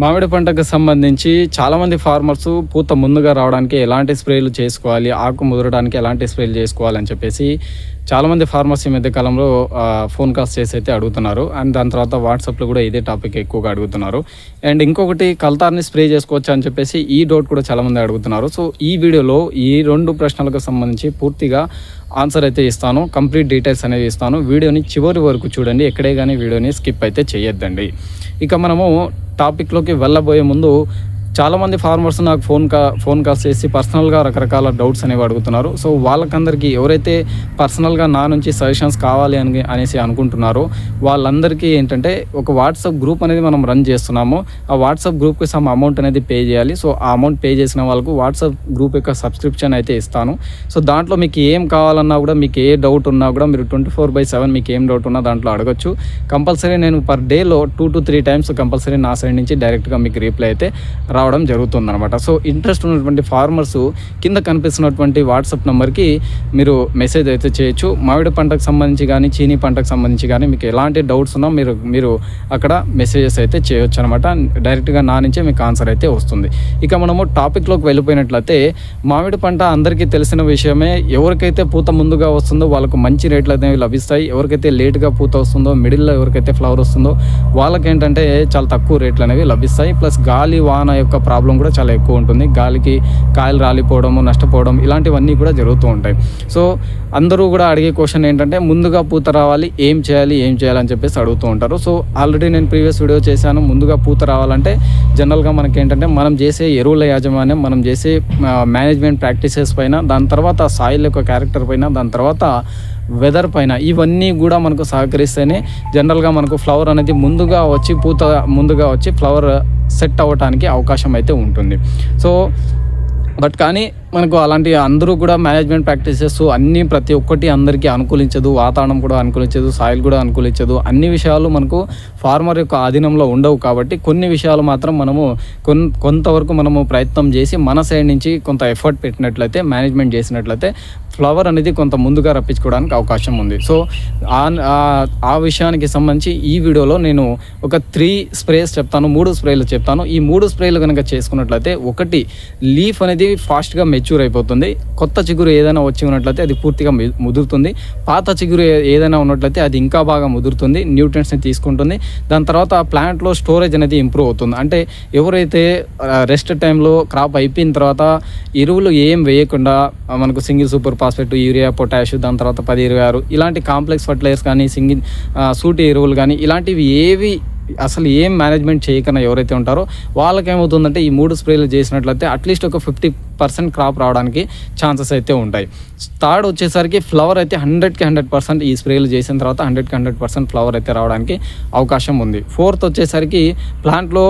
మామిడి పంటకు సంబంధించి చాలామంది ఫార్మర్స్ పూత ముందుగా రావడానికి ఎలాంటి స్ప్రేలు చేసుకోవాలి ఆకు ముదరడానికి ఎలాంటి స్ప్రేలు చేసుకోవాలని చెప్పేసి చాలామంది ఫార్మర్స్ ఈ మధ్య కాలంలో ఫోన్ కాల్స్ చేసి అయితే అడుగుతున్నారు. అండ్ దాని తర్వాత వాట్సాప్లో కూడా ఇదే టాపిక్ ఎక్కువగా అడుగుతున్నారు. అండ్ ఇంకొకటి కల్తార్ని స్ప్రే చేసుకోవచ్చు అని చెప్పేసి ఈ డౌట్ కూడా చాలామంది అడుగుతున్నారు. సో ఈ వీడియోలో ఈ రెండు ప్రశ్నలకు సంబంధించి పూర్తిగా ఆన్సర్ అయితే ఇస్తాను. కంప్లీట్ డీటెయిల్స్ అనేవి ఇస్తాను. వీడియోని చివరి వరకు చూడండి. ఎక్కడే కానీ వీడియోని స్కిప్ అయితే చేయొద్దండి. ఇక మనము టాపిక్లోకి వెళ్ళబోయే ముందు చాలామంది ఫార్మర్స్ నాకు ఫోన్ కా ఫోన్ కాల్స్ చేసి పర్సనల్గా రకరకాల డౌట్స్ అనేవి అడుగుతున్నారు. సో వాళ్ళకందరికీ ఎవరైతే పర్సనల్గా నా నుంచి సజెషన్స్ కావాలి అని అనేసి అనుకుంటున్నారో వాళ్ళందరికీ ఏంటంటే ఒక వాట్సాప్ గ్రూప్ అనేది మనం రన్ చేస్తున్నాము. ఆ వాట్సాప్ గ్రూప్కి సమ్ అమౌంట్ అనేది పే చేయాలి. సో ఆ అమౌంట్ పే చేసిన వాళ్ళకు వాట్సాప్ గ్రూప్ యొక్క సబ్స్క్రిప్షన్ అయితే ఇస్తాను. సో దాంట్లో మీకు ఏం కావాలన్నా కూడా మీకు ఏ డౌట్ ఉన్నా కూడా మీరు ట్వంటీ ఫోర్ బై సెవెన్ మీకు ఏం డౌట్ ఉన్నా దాంట్లో అడగచ్చు. కంపల్సరీ నేను పర్ డేలో two to three times compulsory నా సైడ్ నుంచి డైరెక్ట్గా మీకు రిప్లై అయితే రావడం జరుగుతుంది అనమాట సో ఇంట్రెస్ట్ ఉన్నటువంటి ఫార్మర్స్ కింద కనిపిస్తున్నటువంటి వాట్సాప్ నెంబర్కి మీరు మెసేజ్ అయితే చేయొచ్చు. మామిడి పంటకు సంబంధించి కానీ చీనీ పంటకు సంబంధించి కానీ మీకు ఎలాంటి డౌట్స్ ఉన్నా మీరు మీరు అక్కడ మెసేజెస్ అయితే చేయొచ్చు అనమాట డైరెక్ట్గా నా నుంచే మీకు ఆన్సర్ అయితే వస్తుంది. ఇక మనము టాపిక్లోకి వెళ్ళిపోయినట్లయితే మామిడి పంట అందరికీ తెలిసిన విషయమే ఎవరికైతే పూత ముందుగా వస్తుందో వాళ్ళకు మంచి రేట్లు అనేవి లభిస్తాయి. ఎవరికైతే లేట్గా పూత వస్తుందో మిడిల్లో ఎవరికైతే ఫ్లవర్ వస్తుందో వాళ్ళకేంటంటే చాలా తక్కువ రేట్లు అనేవి లభిస్తాయి. ప్లస్ గాలి వాన యొక్క ప్రాబ్లం కూడా చాలా ఎక్కువ ఉంటుంది. గాలికి కాయలు రాలిపోవడము నష్టపోవడం ఇలాంటివన్నీ కూడా జరుగుతూ ఉంటాయి. సో అందరూ కూడా అడిగే క్వశ్చన్ ఏంటంటే ముందుగా పూత రావాలి ఏం చేయాలి ఏం చేయాలని చెప్పేసి అడుగుతూ ఉంటారు. సో ఆల్రెడీ నేను ప్రీవియస్ వీడియో చేశాను. ముందుగా పూత రావాలంటే జనరల్గా మనకి ఏంటంటే మనం చేసే ఎరువుల యాజమాన్యం మనం చేసే మేనేజ్మెంట్ ప్రాక్టీసెస్ పైన దాని తర్వాత సాయిల్ యొక్క క్యారెక్టర్ పైన దాని తర్వాత వెదర్ పైన ఇవన్నీ కూడా మనకు సహకరిస్తేనే జనరల్గా మనకు ఫ్లవర్ అనేది ముందుగా వచ్చి పూత ముందుగా వచ్చి ఫ్లవర్ సెట్ అవ్వటానికి అవకాశం అయితే ఉంటుంది. సో బట్ కానీ మనకు అలాంటి అందరూ కూడా మేనేజ్మెంట్ ప్రాక్టీసెస్ అన్నీ ప్రతి ఒక్కటి అందరికీ అనుకూలించదు వాతావరణం కూడా అనుకూలించదు సాయిల్ కూడా అనుకూలించదు. అన్ని విషయాలు మనకు ఫార్మర్ యొక్క ఆధీనంలో ఉండవు కాబట్టి కొన్ని విషయాలు మాత్రం మనము కొన్ కొంతవరకు మనము ప్రయత్నం చేసి మన సైడ్ నుంచి కొంత ఎఫర్ట్ పెట్టినట్లయితే మేనేజ్మెంట్ చేసినట్లయితే ఫ్లవర్ అనేది కొంత ముందుగా రప్పించుకోవడానికి అవకాశం ఉంది. సో ఆ- ఆ- విషయానికి సంబంధించి ఈ వీడియోలో నేను ఒక త్రీ స్ప్రేస్ చెప్తాను మూడు స్ప్రేలు చెప్తాను. ఈ మూడు స్ప్రేలు కనుక చేసుకున్నట్లయితే ఒకటి లీఫ్ అనేది ఫాస్ట్గా మెచ్యూర్ అయిపోతుంది. కొత్త చిగురు ఏదైనా వచ్చి ఉన్నట్లయితే అది పూర్తిగా ముదురుతుంది. పాత చిగురు ఏదైనా ఉన్నట్లయితే అది ఇంకా బాగా ముదురుతుంది న్యూట్రియంట్స్ని తీసుకుంటుంది. దాని తర్వాత ప్లాంట్లో స్టోరేజ్ అనేది ఇంప్రూవ్ అవుతుంది. అంటే ఎవరైతే రెస్ట్ టైంలో క్రాప్ అయిపోయిన తర్వాత ఎరువులు ఏం వేయకుండా మనకు single super phosphate urea potash దాని తర్వాత పది ఇరవై ఆరు ఇలాంటి కాంప్లెక్స్ ఫర్టిలైజర్స్ కానీ సింగిల్ సూటి ఎరువులు కానీ ఇలాంటివి ఏవి అసలు ఏం మేనేజ్మెంట్ చేయకుండా ఎవరైతే ఉంటారో వాళ్ళకేమవుతుందంటే ఈ మూడు స్ప్రేలు చేసినట్లయితే అట్లీస్ట్ ఒక ఫిఫ్టీ పర్సెంట్ క్రాప్ రావడానికి ఛాన్సెస్ అయితే ఉంటాయి. థర్డ్ వచ్చేసరికి ఫ్లవర్ అయితే హండ్రెడ్కి హండ్రెడ్ పర్సెంట్ ఈ స్ప్రేలు చేసిన తర్వాత హండ్రెడ్కి హండ్రెడ్ పర్సెంట్ ఫ్లవర్ అయితే రావడానికి అవకాశం ఉంది. ఫోర్త్ వచ్చేసరికి ప్లాంట్లో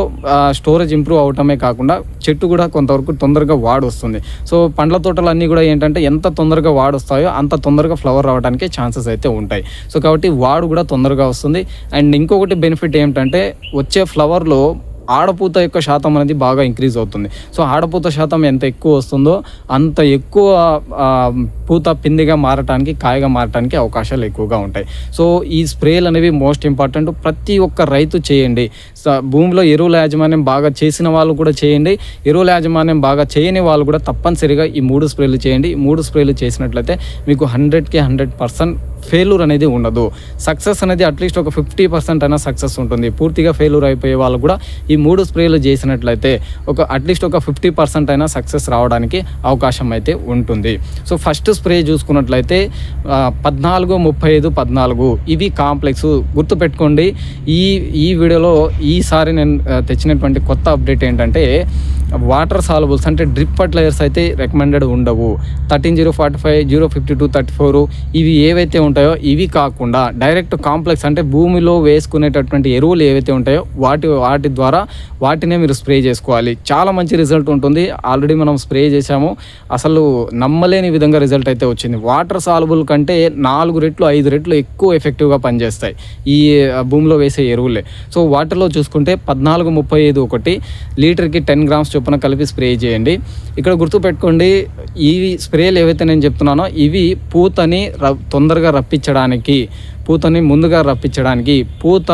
స్టోరేజ్ ఇంప్రూవ్ అవటమే కాకుండా చెట్టు కూడా కొంతవరకు తొందరగా వాడు వస్తుంది సో పండ్ల తోటలు అన్నీ కూడా ఏంటంటే ఎంత తొందరగా వాడు వస్తాయో అంత తొందరగా ఫ్లవర్ రావడానికి ఛాన్సెస్ అయితే ఉంటాయి. సో కాబట్టి వాడు కూడా తొందరగా వస్తుంది. అండ్ ఇంకొకటి బెనిఫిట్ ఏంటంటే వచ్చే ఫ్లవర్లో ఆడపూత యొక్క శాతం అనేది బాగా ఇంక్రీజ్ అవుతుంది. సో ఆడపూత శాతం ఎంత ఎక్కువ వస్తుందో అంత ఎక్కువ పూత పిందిగా మారటానికి కాయగా మారటానికి అవకాశాలు ఎక్కువగా ఉంటాయి. సో ఈ స్ప్రేలు అనేవి మోస్ట్ ఇంపార్టెంట్. ప్రతి ఒక్క రైతు చేయండి. భూమిలో ఎరువుల యాజమాన్యం బాగా చేసిన వాళ్ళు కూడా చేయండి. ఎరువుల యాజమాన్యం బాగా చేయని వాళ్ళు కూడా తప్పనిసరిగా ఈ మూడు స్ప్రేలు చేయండి. ఈ మూడు స్ప్రేలు చేసినట్లయితే మీకు హండ్రెడ్కి హండ్రెడ్ పర్సెంట్ ఫెయిల్యూర్ అనేది ఉండదు. సక్సెస్ అనేది అట్లీస్ట్ ఒక ఫిఫ్టీ పర్సెంట్ అయినా సక్సెస్ ఉంటుంది. పూర్తిగా ఫెయిల్యూర్ అయిపోయే వాళ్ళు కూడా ఈ మూడు స్ప్రేలు చేసినట్లయితే ఒక అట్లీస్ట్ ఒక ఫిఫ్టీ పర్సెంట్ అయినా సక్సెస్ రావడానికి అవకాశం అయితే ఉంటుంది. సో ఫస్ట్ స్ప్రే చూసుకున్నట్లయితే పద్నాలుగు ముప్పై ఐదు పద్నాలుగు ఇవి కాంప్లెక్స్. గుర్తుపెట్టుకోండి ఈ ఈ వీడియోలో ఈసారి నేను తెచ్చినటువంటి కొత్త అప్డేట్ ఏంటంటే వాటర్ సాల్బుల్స్ అంటే డ్రిప్ ఫర్టిలైజర్స్ అయితే రికమెండెడ్ ఉండవు. Thirteen zero forty five zero fifty two thirty four ఇవి ఏవైతే ఉంటాయో ఇవి కాకుండా డైరెక్ట్ కాంప్లెక్స్ అంటే భూమిలో వేసుకునేటటువంటి ఎరువులు ఏవైతే ఉంటాయో వాటి వాటి ద్వారా వాటినే మీరు స్ప్రే చేసుకోవాలి. చాలా మంచి రిజల్ట్ ఉంటుంది. ఆల్రెడీ మనం స్ప్రే చేసాము అసలు నమ్మలేని విధంగా రిజల్ట్ అయితే వచ్చింది. వాటర్ సాల్బుల్ కంటే నాలుగు రెట్లు ఐదు రెట్లు ఎక్కువ ఎఫెక్టివ్గా పనిచేస్తాయి ఈ భూమిలో వేసే ఎరువులే. సో వాటర్లో చూసుకుంటే పద్నాలుగు ముప్పై ఐదు ఒకటి లీటర్కి టెన్ గ్రామ్స్ చొప్పున కలిపి స్ప్రే చేయండి. ఇక్కడ గుర్తుపెట్టుకోండి ఈ స్ప్రేలు ఏవైతే నేను చెప్తున్నానో ఇవి పూతని ర- తొందరగా రప్పించడానికి పూతని ముందుగా రప్పించడానికి పూత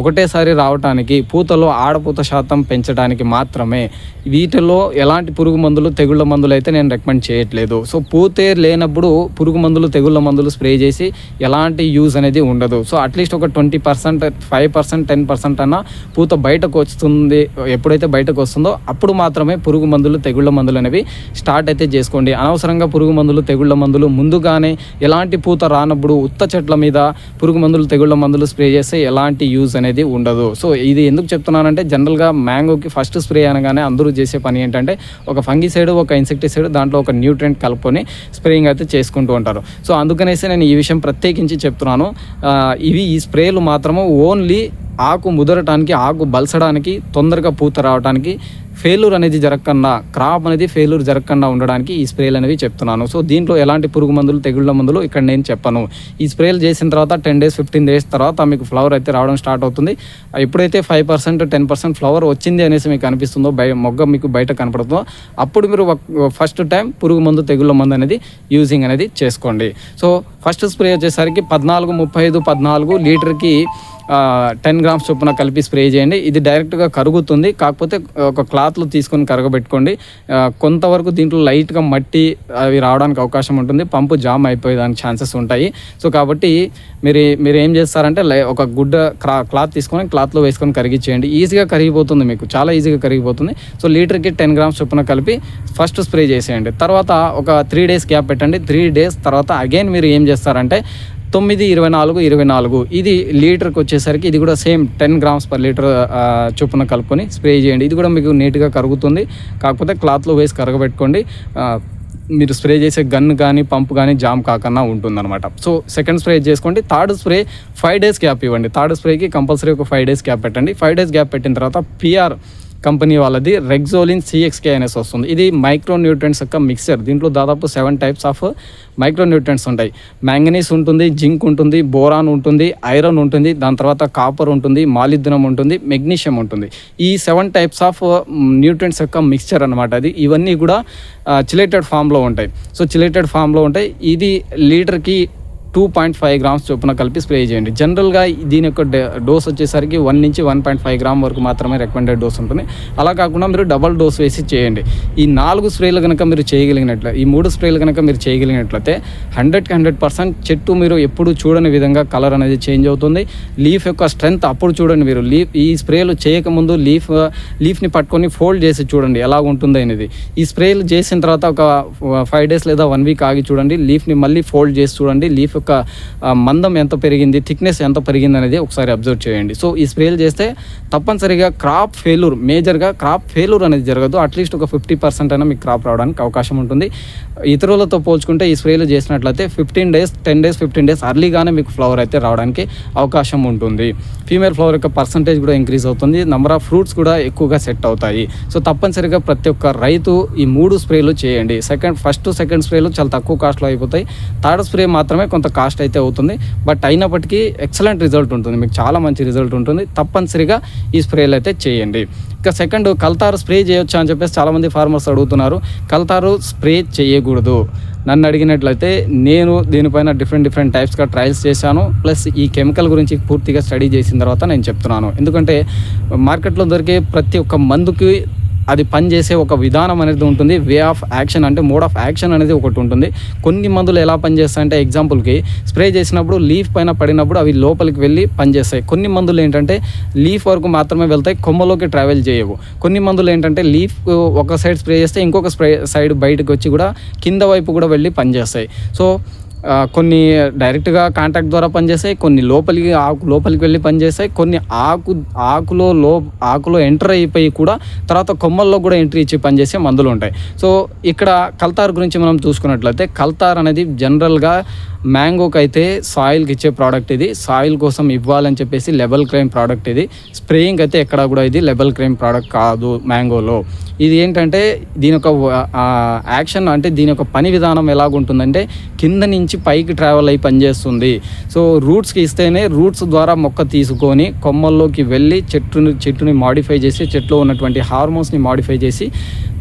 ఒకటేసారి రావటానికి పూతలో ఆడపూత శాతం పెంచడానికి మాత్రమే వీటిలో ఎలాంటి పురుగు మందులు తెగుళ్ళ మందులు అయితే నేను రికమెండ్ చేయట్లేదు. సో పూతే లేనప్పుడు పురుగు మందులు తెగుళ్ళ మందులు స్ప్రే చేసి ఎలాంటి యూజ్ అనేది ఉండదు. సో అట్లీస్ట్ ఒక twenty percent five percent ten percent అన్న పూత బయటకు వస్తుంది ఎప్పుడైతే బయటకు వస్తుందో అప్పుడు మాత్రమే పురుగు మందులు తెగుళ్ళ మందులు అనేవి స్టార్ట్ అయితే చేసుకోండి. అనవసరంగా పురుగు మందులు తెగుళ్ళ మందులు ముందుగానే ఎలాంటి పూత రానప్పుడు ఉత్త చెట్ల మీద పురుగు మందులు తెగుళ్ళ మందులు స్ప్రే చేస్తే ఎలాంటి యూజ్ అనేది అనేది ఉండదు. సో ఇది ఎందుకు చెప్తున్నానంటే జనరల్గా మ్యాంగోకి ఫస్ట్ స్ప్రే అనగానే అందరూ చేసే పని ఏంటంటే ఒక ఫంగిసైడ్ ఒక ఇన్సెక్టిసైడ్ దాంట్లో ఒక న్యూట్రెంట్ కలుపుకొని స్ప్రేయింగ్ అయితే చేసుకుంటూ ఉంటారు. సో అందుకనేసి నేను ఈ విషయం ప్రత్యేకించి చెప్తున్నాను. ఇవి ఈ స్ప్రేలు మాత్రము ఓన్లీ ఆకు ముదరటానికి ఆకు బలసడానికి తొందరగా పూత రావడానికి ఫెయిల్యూర్ అనేది జరగకుండా క్రాప్ అనేది ఫెయిల్యూర్ జరగకుండా ఉండడానికి ఈ స్ప్రేలు అనేవి చెప్తున్నాను. సో దీంట్లో ఎలాంటి పురుగు మందులు తెగుళ్ళ మందులు ఇక్కడ నేను చెప్పను. ఈ స్ప్రేలు చేసిన తర్వాత టెన్ డేస్ ఫిఫ్టీన్ డేస్ తర్వాత మీకు ఫ్లవర్ అయితే రావడం స్టార్ట్ అవుతుంది. ఎప్పుడైతే five percent ten percent flower వచ్చింది అనేసి మీకు అనిపిస్తుందో బయ మొగ్గ మీకు బయట కనపడుతుందో అప్పుడు మీరు ఫస్ట్ టైం పురుగు మందు తెగుళ్ళ మందు అనేది యూజింగ్ అనేది చేసుకోండి. సో ఫస్ట్ స్ప్రే వచ్చేసరికి పద్నాలుగు ముప్పై ఐదు పద్నాలుగు లీటర్కి టెన్ గ్రామ్స్ చొప్పున కలిపి స్ప్రే చేయండి. ఇది డైరెక్ట్గా కరుగుతుంది. కాకపోతే ఒక క్లాత్లో తీసుకొని కరగబెట్టుకోండి. కొంతవరకు దీంట్లో లైట్గా మట్టి అవి రావడానికి అవకాశం ఉంటుంది. పంపు జామ్ అయిపోయేదానికి ఛాన్సెస్ ఉంటాయి. సో కాబట్టి మీరు మీరు ఏం చేస్తారంటే లై- ఒక గుడ్డ క్లా క్లాత్ తీసుకొని క్లాత్లో వేసుకొని కరిగించేయండి. ఈజీగా కరిగిపోతుంది మీకు. చాలా ఈజీగా కరిగిపోతుంది. సో లీటర్కి టెన్ గ్రామ్స్ చొప్పున కలిపి ఫస్ట్ స్ప్రే చేసేయండి. తర్వాత ఒక త్రీ డేస్ గ్యాప్ పెట్టండి. త్రీ డేస్ తర్వాత అగైన్ మీరు ఏం చేస్తారంటే తొమ్మిది ఇరవై నాలుగు ఇరవై నాలుగు. ఇది లీటర్కి వచ్చేసరికి ఇది కూడా same ten grams per litre చొప్పున కలుపుకొని స్ప్రే చేయండి. ఇది కూడా మీకు నీట్గా కరుగుతుంది. కాకపోతే క్లాత్లో వేసి కరగబెట్టుకోండి. మీరు స్ప్రే చేసే గన్ కానీ పంప్ కానీ జామ్ కాకుండా ఉంటుందన్నమాట. సో సెకండ్ స్ప్రే చేసుకోండి. Third spray five days gap ఇవ్వండి. థర్డ్ స్ప్రేకి కంపల్సరీ ఒక ఫైవ్ డేస్ గ్యాప్ పెట్టండి. ఫైవ్ డేస్ గ్యాప్ పెట్టిన తర్వాత పిఆర్ కంపెనీ వాళ్ళది. రెగ్జోలిన్ సిఎక్స్కే అనేసి వస్తుంది. ఇది మైక్రో న్యూట్రియంట్స్ యొక్క మిక్సర్. దీంట్లో దాదాపు seven types of micro nutrients ఉంటాయి. మ్యాంగనీస్ ఉంటుంది జింక్ ఉంటుంది బోరాన్ ఉంటుంది ఐరన్ ఉంటుంది దాని తర్వాత కాపర్ ఉంటుంది మాలిద్దనం ఉంటుంది మెగ్నీషియం ఉంటుంది. ఈ సెవెన్ టైప్స్ ఆఫ్ న్యూట్రియంట్స్ యొక్క మిక్స్చర్ అనమాట అది. ఇవన్నీ కూడా చిలేటెడ్ ఫామ్లో ఉంటాయి. సో చిలేటెడ్ ఫామ్లో ఉంటాయి. ఇది లీటర్కి టూ పాయింట్ ఫైవ్ గ్రామ్స్ చొప్పున కలిపి స్ప్రే చేయండి. జనరల్గా దీని యొక్క డ- డోస్ వచ్చేసరికి వన్ నుంచి వన్ పాయింట్ ఫైవ్ గ్రామ్ వరకు మాత్రమే రికమెండెడ్ డోస్ ఉంటుంది. అలా కాకుండా మీరు డబల్ డోస్ వేసి చేయండి. ఈ నాలుగు స్ప్రేలు కనుక మీరు చేయగలిగినట్ల ఈ మూడు స్ప్రేలు కనుక మీరు చేయగలిగినట్లయితే హండ్రెడ్కి హండ్రెడ్ పర్సెంట్ చెట్టు మీరు ఎప్పుడు చూడని విధంగా కలర్ అనేది చేంజ్ అవుతుంది. లీఫ్ యొక్క స్ట్రెంత్ అప్పుడు చూడండి మీరు. లీఫ్ ఈ స్ప్రేలు చేయకముందు లీఫ్ లీఫ్ని పట్టుకొని ఫోల్డ్ చేసి చూడండి ఎలా ఉంటుంది అనేది. ఈ స్ప్రేలు చేసిన తర్వాత ఒక ఫైవ్ డేస్ లేదా వన్ వీక్ ఆగి చూడండి. లీఫ్ని మళ్ళీ ఫోల్డ్ చేసి చూడండి. లీఫ్ యొక్క మందం ఎంత పెరిగింది థిక్నెస్ ఎంత పెరిగింది అనేది ఒకసారి అబ్జర్వ్ చేయండి. సో ఈ స్ప్రేలు చేస్తే తప్పనిసరిగా క్రాప్ ఫెయిల్యూర్ మేజర్గా క్రాప్ ఫెయిల్యూర్ అనేది జరగదు. అట్లీస్ట్ ఒక ఫిఫ్టీ పర్సెంట్ అయినా మీకు క్రాప్ రావడానికి అవకాశం ఉంటుంది. ఇతరులతో పోల్చుకుంటే ఈ స్ప్రేలు చేసినట్లయితే fifteen days ten days fifteen days అర్లీగానే మీకు ఫ్లవర్ అయితే రావడానికి అవకాశం ఉంటుంది. ఫీమేల్ ఫ్లవర్ యొక్క పర్సంటేజ్ కూడా ఇంక్రీజ్ అవుతుంది. నెంబర్ ఆఫ్ ఫ్రూట్స్ కూడా ఎక్కువగా సెట్ అవుతాయి. సో తప్పనిసరిగా ప్రతి ఒక్క రైతు ఈ మూడు స్ప్రేలు చేయండి. సెకండ్ ఫస్ట్ సెకండ్ స్ప్రేలు చాలా తక్కువ కాస్ట్లో అయిపోతాయి. థర్డ్ స్ప్రే మాత్రమే కొంత కాస్ట్ అయితే అవుతుంది. బట్ అయినప్పటికీ ఎక్సలెంట్ రిజల్ట్ ఉంటుంది. మీకు చాలా మంచి రిజల్ట్ ఉంటుంది. తప్పనిసరిగా ఈ స్ప్రేలు అయితే చేయండి. సెకండ్ కల్తారు స్ప్రే చేయొచ్చా అని చెప్పేసి చాలామంది ఫార్మర్స్ అడుగుతున్నారు. కల్తారు స్ప్రే చేయకూడదు. నన్ను అడిగినట్లయితే నేను దీనిపైన డిఫరెంట్ డిఫరెంట్ టైప్స్గా ట్రయల్స్ చేశాను. ప్లస్ ఈ కెమికల్ గురించి పూర్తిగా స్టడీ చేసిన తర్వాత నేను చెప్తున్నాను. ఎందుకంటే మార్కెట్లో దొరికే ప్రతి ఒక్క మందుకి అది పనిచేసే ఒక విధానం అనేది ఉంటుంది. వే ఆఫ్ యాక్షన్ అంటే మోడ్ ఆఫ్ యాక్షన్ అనేది ఒకటి ఉంటుంది. కొన్ని మందులు ఎలా పనిచేస్తాయంటే ఎగ్జాంపుల్కి స్ప్రే చేసినప్పుడు లీఫ్ పైన పడినప్పుడు అవి లోపలికి వెళ్ళి పనిచేస్తాయి. కొన్ని మందులు ఏంటంటే లీఫ్ వరకు మాత్రమే వెళ్తాయి కొమ్మలోకి ట్రావెల్ చేయవు. కొన్ని మందులు ఏంటంటే లీఫ్ ఒక సైడ్ స్ప్రే చేస్తే ఇంకొక స్ప్రే సైడ్ బయటకు వచ్చి కూడా కింద వైపు కూడా వెళ్ళి పనిచేస్తాయి. సో కొన్ని డైరెక్ట్గా కాంటాక్ట్ ద్వారా పనిచేస్తాయి కొన్ని లోపలికి ఆకు లోపలికి వెళ్ళి పనిచేస్తాయి కొన్ని ఆకు ఆకులో లో ఆకులో ఎంటర్ అయిపోయి కూడా తర్వాత కొమ్మల్లో కూడా ఎంట్రీ ఇచ్చి పనిచేసే మందులు ఉంటాయి. సో ఇక్కడ కల్తార్ గురించి మనం చూసుకున్నట్లయితే కల్తార్ అనేది జనరల్గా మ్యాంగోకి అయితే సాయిల్కి ఇచ్చే ప్రోడక్ట్ ఇది. సాయిల్ కోసం ఇవ్వాలని చెప్పేసి లెబల్ క్రైమ్ ప్రోడక్ట్ ఇది. స్ప్రేయింగ్ అయితే ఎక్కడ కూడా ఇది లెబల్ క్రైమ్ ప్రోడక్ట్ కాదు మ్యాంగోలో. ఇది ఏంటంటే దీని యొక్క యాక్షన్ అంటే దీని యొక్క పని విధానం ఎలాగుంటుందంటే కింద నుంచి పైకి ట్రావెల్ అయ్యి పనిచేస్తుంది. సో రూట్స్కి ఇస్తేనే రూట్స్ ద్వారా మొక్క తీసుకొని కొమ్మల్లోకి వెళ్ళి చెట్టుని చెట్టుని మాడిఫై చేసి చెట్లో ఉన్నటువంటి హార్మోన్స్ని మాడిఫై చేసి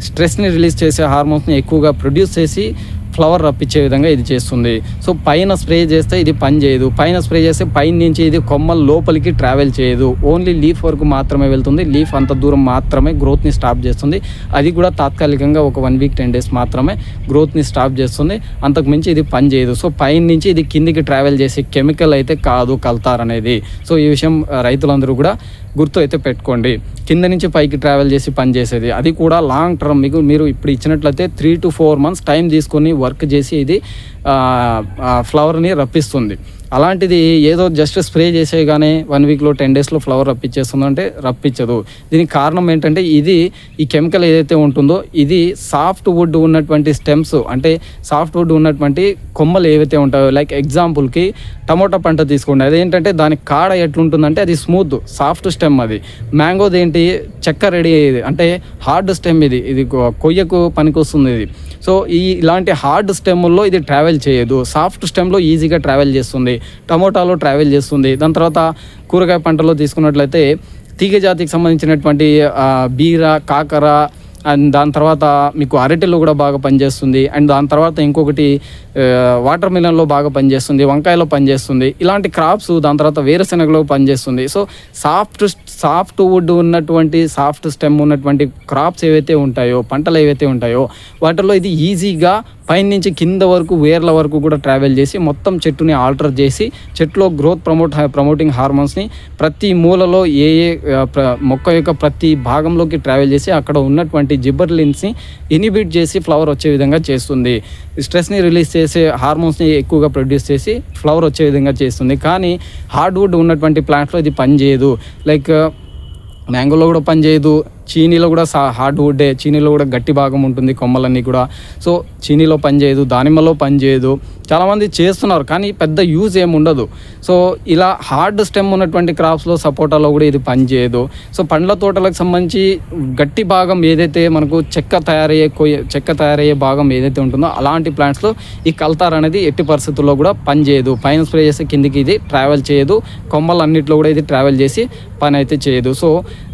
స్ట్రెస్ని రిలీజ్ చేసే హార్మోన్స్ని ఎక్కువగా ప్రొడ్యూస్ చేసి ఫ్లవర్ రప్పించే విధంగా ఇది చేస్తుంది. సో పైన స్ప్రే చేస్తే ఇది పని చేయదు. పైన స్ప్రే చేస్తే పైన నుంచి ఇది కొమ్మల లోపలికి ట్రావెల్ చేయదు. ఓన్లీ లీఫ్ వరకు మాత్రమే వెళ్తుంది. లీఫ్ అంత దూరం మాత్రమే గ్రోత్ని స్టాప్ చేస్తుంది. అది కూడా తాత్కాలికంగా ఒక వన్ వీక్ టెన్ డేస్ మాత్రమే గ్రోత్ని స్టాప్ చేస్తుంది. అంతకు మించి ఇది పని చేయదు. సో పైన నుంచి ఇది కిందికి ట్రావెల్ చేసే కెమికల్ అయితే కాదు కల్తార్ అనేది. సో ఈ విషయం రైతులందరూ కూడా గుర్తు అయితే పెట్టుకోండి. కింద నుంచి పైకి ట్రావెల్ చేసి పని చేసేది. అది కూడా లాంగ్ టర్మ్ మీకు మీరు ఇప్పుడు ఇచ్చినట్లయితే three to four months time తీసుకొని వర్క్ చేసి ఇది ఫ్లవర్ని రప్పిస్తుంది. అలాంటిది ఏదో జస్ట్ స్ప్రే చేసేయగానే వన్ వీక్లో టెన్ డేస్లో ఫ్లవర్ రప్పించేస్తుందో అంటే రప్పించదు దీనికి కారణం ఏంటంటే ఇది ఈ కెమికల్ ఏదైతే ఉంటుందో ఇది సాఫ్ట్ వుడ్ ఉన్నటువంటి స్టెమ్స్ అంటే సాఫ్ట్ వుడ్ ఉన్నటువంటి కొమ్మలు ఏవైతే ఉంటాయో లైక్ ఎగ్జాంపుల్కి టమోటా పంట తీసుకోండి. అదేంటంటే దాని కాడ ఎట్లుంటుందంటే అది స్మూత్ సాఫ్ట్ స్టెమ్ అది. మ్యాంగోది ఏంటి చెక్క రెడీ అయ్యేది. అంటే హార్డ్ స్టెమ్ ఇది. ఇది కొయ్యకు పనికొస్తుంది ఇది. సో ఈ ఇలాంటి హార్డ్ స్టెమ్లో ఇది ట్రావెల్ చేయదు. సాఫ్ట్ స్టెమ్లో ఈజీగా ట్రావెల్ చేస్తుంది. టమోటాలో ట్రావెల్ చేస్తుంది. దాని తర్వాత కూరగాయ పంటలో తీసుకున్నట్లయితే తీగ జాతికి సంబంధించినటువంటి బీర కాకర అండ్ దాని తర్వాత మీకు అరటిలో కూడా బాగా పనిచేస్తుంది. అండ్ దాని తర్వాత ఇంకొకటి వాటర్ మిలన్లో బాగా పనిచేస్తుంది వంకాయలో పనిచేస్తుంది. ఇలాంటి క్రాప్స్ దాని తర్వాత వేరుశెనగలో పనిచేస్తుంది. సో సాఫ్ట్ సాఫ్ట్ వుడ్ ఉన్నటువంటి సాఫ్ట్ స్టెమ్ ఉన్నటువంటి క్రాప్స్ ఏవైతే ఉంటాయో పంటలు ఏవైతే ఉంటాయో వాటిలో ఇది ఈజీగా పైన నుంచి కింద వరకు వేర్ల వరకు కూడా ట్రావెల్ చేసి మొత్తం చెట్టుని ఆల్టర్ చేసి చెట్టులో గ్రోత్ ప్రమోట్ ప్రమోటింగ్ హార్మోన్స్ని ప్రతి మూలలో ఏ ఏ మొక్క యొక్క ప్రతి భాగంలోకి ట్రావెల్ చేసి అక్కడ ఉన్నటువంటి జిబర్లిన్స్ని ఇనిబిట్ చేసి ఫ్లవర్ వచ్చే విధంగా చేస్తుంది. స్ట్రెస్ని రిలీజ్ చేసే హార్మోన్స్ని ఎక్కువగా ప్రొడ్యూస్ చేసి ఫ్లవర్ వచ్చే విధంగా చేస్తుంది. కానీ హార్డ్వుడ్ ఉన్నటువంటి ప్లాంట్లో ఇది పనిచేయదు. లైక్ మ్యాంగోలో కూడా పనిచేయదు. చీనీలో కూడా సా హార్డ్ వుడ్డే చీనీలో కూడా గట్టి భాగం ఉంటుంది కొమ్మలన్నీ కూడా. సో చీనీలో పనిచేయదు దానిమ్మలో పనిచేయదు చాలామంది చేస్తున్నారు కానీ పెద్ద యూజ్ ఏమి ఉండదు. సో ఇలా హార్డ్ స్టెమ్ ఉన్నటువంటి క్రాప్స్లో సపోటాలో కూడా ఇది పనిచేయదు సో పండ్ల తోటలకు సంబంధించి గట్టి భాగం ఏదైతే మనకు చెక్క తయారయ్యే కొయ్య చెక్క తయారయ్యే భాగం ఏదైతే ఉంటుందో అలాంటి ప్లాంట్స్లో ఈ కల్తార్ అనేది ఎట్టి పరిస్థితుల్లో కూడా పనిచేయదు పైన స్ప్రే చేస్తే కిందికి ఇది ట్రావెల్ చేయదు. కొమ్మలన్నింటిలో కూడా ఇది ట్రావెల్ చేసి పని అయితే చేయదు. సో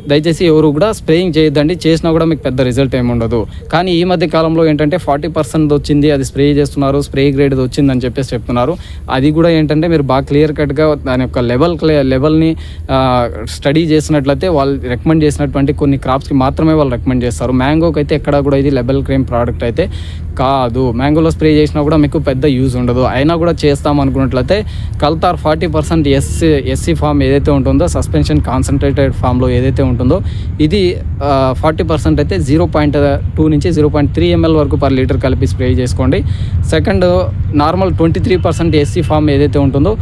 దయచేసి ఎవరు కూడా స్ప్రేయింగ్ చేయొద్దండి. చేసినా కూడా మీకు పెద్ద రిజల్ట్ ఏమి ఉండదు. కానీ ఈ మధ్య కాలంలో ఏంటంటే ఫార్టీ పర్సెంట్ వచ్చింది అది స్ప్రే చేస్తున్నారు స్ప్రే గ్రేడ్ వచ్చింది అని చెప్పేసి చెప్తున్నారు. అది కూడా ఏంటంటే మీరు బాగా క్లియర్ కట్గా దాని యొక్క లెవెల్ లెవెల్ని స్టడీ చేసినట్లయితే వాళ్ళు రికమెండ్ చేసినటువంటి కొన్ని క్రాప్స్కి మాత్రమే వాళ్ళు రికమెండ్ చేస్తారు. మ్యాంగోకి అయితే ఎక్కడ కూడా ఇది లెవెల్ క్రీమ్ ప్రోడక్ట్ అయితే కాదు. మ్యాంగోలో స్ప్రే చేసినా కూడా మీకు పెద్ద యూజ్ ఉండదు. అయినా కూడా చేస్తాం అనుకున్నట్లయితే Cultar forty percent SC SC form ఏదైతే ఉంటుందో సస్పెన్షన్ కాన్సన్ట్రేటెడ్ ఫామ్లో ఏదైతే ఉంటుందో ఇది ఫార్టీ పర్సెంట్ అయితే జీరో పాయింట్ టూ నుంచి జీరో పాయింట్ త్రీ ఎంఎల్ వరకు పర్ లీటర్ కలిపి స్ప్రే చేసుకోండి. Second normal twenty three percent SC form ఏదైతే ఉంటుందో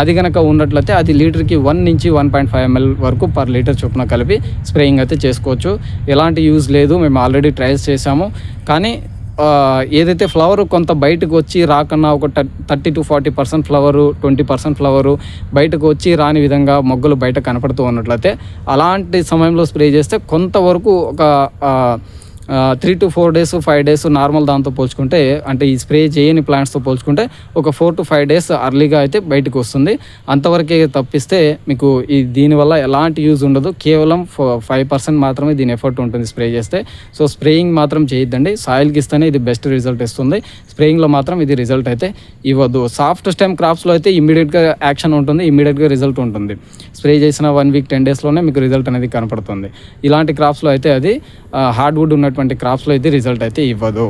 అది కనుక ఉన్నట్లయితే అది లీటర్కి వన్ నుంచి వన్ పాయింట్ ఫైవ్ ఎంఎల్ వరకు పర్ లీటర్ చొప్పున కలిపి స్ప్రేయింగ్ అయితే చేసుకోవచ్చు. ఎలాంటి యూజ్ లేదు మేము ఆల్రెడీ ట్రయల్స్ చేసాము కానీ ఏదైతే ఫ్లవర్ కొంత బయటకు వచ్చి రాకన్నా ఒక thirty to forty percent flower twenty percent flower బయటకు వచ్చి రాని విధంగా మొగ్గలు బయట కనపడుతూ ఉన్నట్లయితే అలాంటి సమయంలో స్ప్రే చేస్తే కొంతవరకు ఒక three to four days five days normal దాంతో పోల్చుకుంటే అంటే ఈ స్ప్రే చేయని ప్లాంట్స్తో పోల్చుకుంటే ఒక ఫోర్ టు ఫైవ్ డేస్ అర్లీగా అయితే బయటకు వస్తుంది. అంతవరకే తప్పిస్తే మీకు ఈ దీనివల్ల ఎలాంటి యూజ్ ఉండదు. కేవలం ఫైవ్ పర్సెంట్ మాత్రమే దీని ఎఫర్ట్ ఉంటుంది స్ప్రే చేస్తే. సో స్ప్రేయింగ్ మాత్రం చేయొద్దండి. సాయిల్కి ఇస్తేనే ఇది బెస్ట్ రిజల్ట్ ఇస్తుంది. స్ప్రేయింగ్లో మాత్రం ఇది రిజల్ట్ అయితే ఇవ్వద్దు సాఫ్ట్ స్టెమ్ క్రాప్స్లో అయితే ఇమ్మీడియట్గా యాక్షన్ ఉంటుంది. ఇమ్మీడియట్గా రిజల్ట్ ఉంటుంది. స్ప్రే చేసిన వన్ వీక్ టెన్ డేస్లోనే మీకు రిజల్ట్ అనేది కనపడుతుంది. ఇలాంటి క్రాప్స్లో అయితే అది హార్డ్ వుడ్ ఉన్నటువంటి క్రాప్స్లో అయితే రిజల్ట్ అయితే ఇవ్వదు.